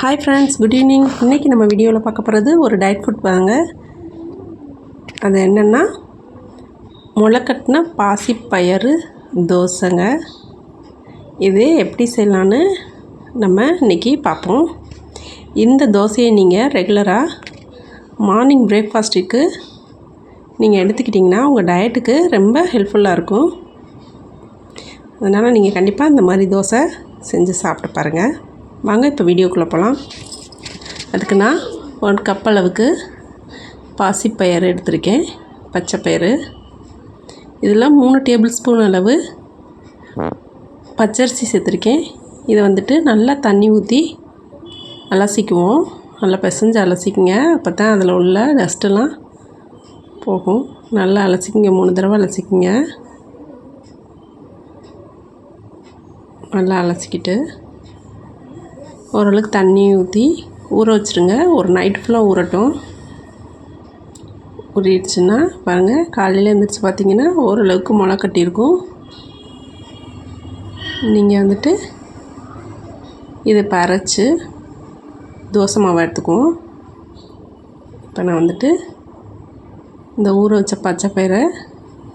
Hi friends good evening இன்றைக்கி நம்ம வீடியோவில் பார்க்க போகிறது ஒரு டயட் ஃபுட் வாங்க அது என்னென்னா முளைக்கட்டின பாசிப்பயறு தோசைங்க. இது எப்படி செய்யலான்னு நம்ம இன்றைக்கி பார்ப்போம். இந்த தோசையை நீங்கள் ரெகுலராக மார்னிங் பிரேக்ஃபாஸ்ட்டுக்கு நீங்கள் எடுத்துக்கிட்டிங்கன்னா உங்கள் டயட்டுக்கு ரொம்ப ஹெல்ப்ஃபுல்லாக இருக்கும். அதனால் நீங்கள் கண்டிப்பாக இந்த மாதிரி தோசை செஞ்சு சாப்பிட்டு பாருங்கள் வாங்க இப்போ வீடியோக்குள்ளே போகலாம் அதுக்கு நான் ஒன் கப் அளவுக்கு பாசிப்பயிறு எடுத்திருக்கேன் பச்சைப்பயிறு இதில் மூணு டேபிள் ஸ்பூன் அளவு பச்சரிசி சேர்த்துருக்கேன். இதை வந்துட்டு நல்லா தண்ணி ஊற்றி அலசிக்குவோம். நல்லா பிசைஞ்சு அலசிக்குங்க. அப்போ தான் அதில் உள்ள டஸ்ட்டெல்லாம் போகும். நல்லா அலசிக்கிங்க. மூணு தடவை அலசிக்கிங்க. நல்லா அலசிக்கிட்டு ஓரளவுக்கு தண்ணி ஊற்றி ஊற வச்சுருங்க. ஒரு நைட் ஃபுல்லாக ஊறட்டும். ஊறிடுச்சுன்னா பாருங்கள் காலையில் எழுந்திரிச்சு பார்த்தீங்கன்னா ஓரளவுக்கு முளை கட்டியிருக்கும். நீங்கள் வந்துட்டு இதை இப்போ தோசை மாவு எடுத்துக்குவோம். இப்போ நான் வந்துட்டு இந்த ஊற வச்ச பச்சை பயிரை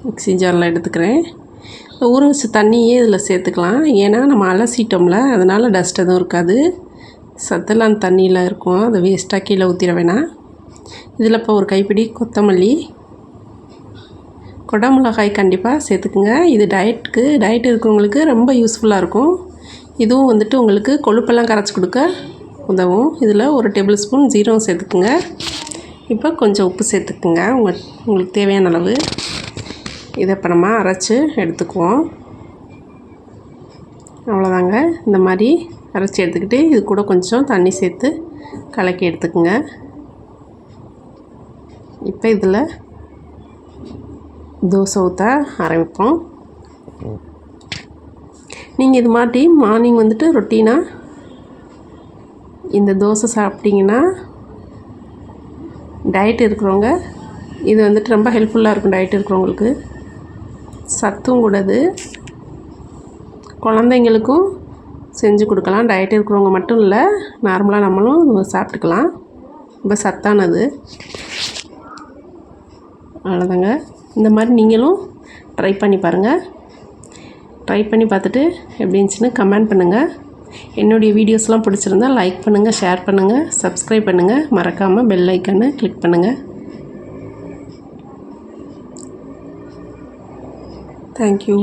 மிக்ஸி ஜாரில் எடுத்துக்கிறேன். இந்த ஊற வச்ச தண்ணியே இதில் சேர்த்துக்கலாம். ஏன்னா நம்ம அலசிட்டோம்ல அதனால் டஸ்ட் எதுவும் இருக்காது. சத்தெல்லாம் அந்த தண்ணியில் இருக்கும். அதை வேஸ்ட்டாக கீழே ஊற்றிட வேணாம். இதில் இப்போ ஒரு கைப்பிடி கொத்தமல்லி. கொடமிளகாய் கண்டிப்பாக சேர்த்துக்குங்க. இது டயட்டுக்கு டயட் இருக்கிறவங்களுக்கு ரொம்ப யூஸ்ஃபுல்லாக இருக்கும். இதுவும் வந்துட்டு உங்களுக்கு கொழுப்பெல்லாம் கரைச்சி கொடுக்க உதவும். இதில் ஒரு டேபிள் ஸ்பூன் ஜீரகம் சேர்த்துக்குங்க. இப்போ கொஞ்சம் உப்பு சேர்த்துக்குங்க. உங்கள் உங்களுக்கு தேவையான அளவு. இதை இப்போ நம்ம அரைச்சி எடுத்துக்குவோம். அவ்வளோதாங்க. இந்த மாதிரி அரைச்சி எடுத்துக்கிட்டு இது கூட கொஞ்சம் தண்ணி சேர்த்து கலக்கி எடுத்துக்குங்க. இப்போ இதில் தோசை ஊற்ற ஆரம்பிப்போம். நீங்கள் இது மாதிரி மார்னிங் வந்துட்டு ரொட்டீனாக இந்த தோசை சாப்பிட்டிங்கன்னா டயட் இருக்கிறவங்க இது வந்துட்டு ரொம்ப ஹெல்ப்ஃபுல்லாக இருக்கும் டயட் இருக்கிறவங்களுக்கு. சத்தும் கூடது. குழந்தைங்களுக்கும் செஞ்சு கொடுக்கலாம். டயட் இருக்கிறவங்க மட்டும் இல்லை நார்மலாக நம்மளும் சாப்பிட்டுக்கலாம். ரொம்ப சத்தானது. அவ்வளோதாங்க இந்த மாதிரி நீங்களும் ட்ரை பண்ணி பாருங்கள் ட்ரை பண்ணி பார்த்துட்டு எப்படி இருந்துச்சுன்னு கமெண்ட் பண்ணுங்கள் என்னுடைய வீடியோஸ்லாம் பிடிச்சிருந்தா லைக் பண்ணுங்கள் ஷேர் பண்ணுங்கள் சப்ஸ்கிரைப் பண்ணுங்கள் மறக்காமல் பெல் ஐக்கானை கிளிக் பண்ணுங்கள் தேங்க்யூ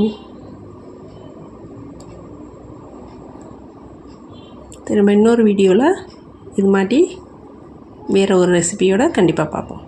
திரும்ப இன்னொரு வீடியோவில் இது மாதிரி வேறு ஒரு ரெசிபியோடு கண்டிப்பாக பார்ப்போம்.